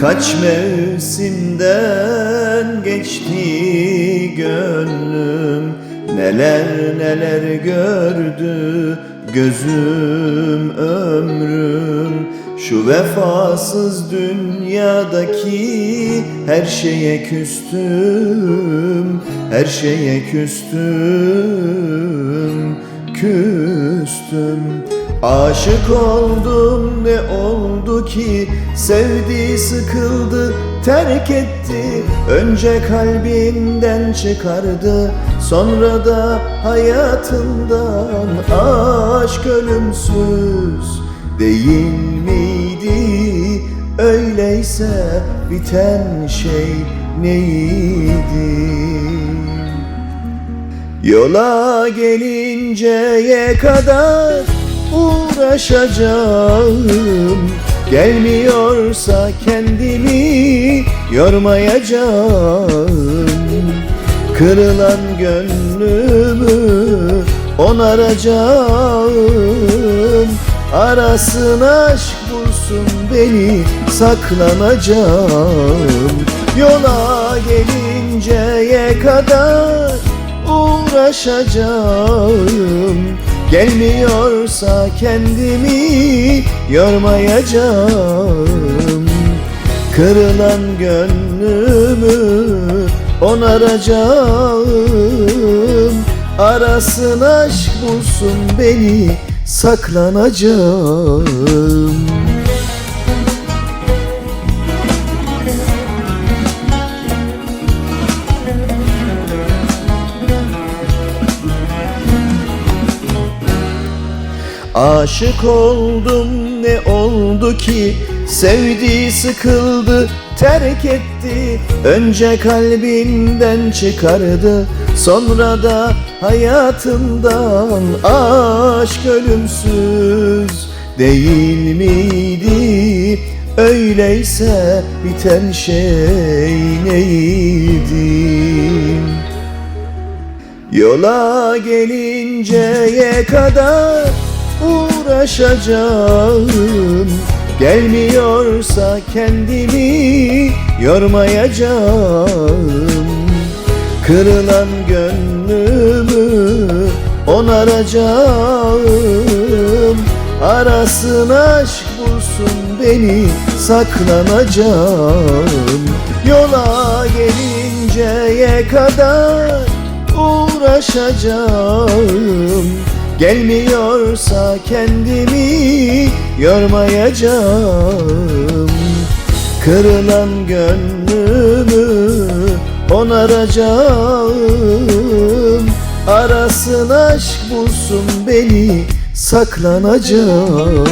Kaç mevsimden geçti gönlüm? Neler neler gördü gözüm ömrüm? Şu vefasız dünyadaki her şeye küstüm Her şeye küstüm Küstüm Aşık oldum ne oldu ki? Sevdi sıkıldı terk etti. Önce kalbinden çıkardı Sonra da hayatından. Aşk ölümsüz değil miydi? Öyleyse biten şey neydi? Yola gelinceye kadar uğraşacağım. Gelmiyorsa kendimi yormayacağım. Kırılan gönlümü onaracağım. Arasın aşk bulsun beni saklanacağım. Yola gelinceye kadar uğraşacağım Gelmiyorsa kendimi yormayacağım. Kırılan gönlümü onaracağım. Arasın aşk bulsun beni saklanacağım Aşık oldum ne oldu ki? Sevdi sıkıldı terk etti. Önce kalbinden çıkardı Sonra da hayatından. Aşk ölümsüz değil miydi? Öyleyse biten şey neydi? Yola gelinceye kadar uğraşacağım. Gelmiyorsa kendimi yormayacağım. Kırılan gönlümü onaracağım. Arasın aşk bulsun beni saklanacağım. Yola gelinceye kadar uğraşacağım Gelmiyorsa kendimi yormayacağım. Kırılan gönlümü onaracağım. Arasın aşk bulsun beni saklanacağım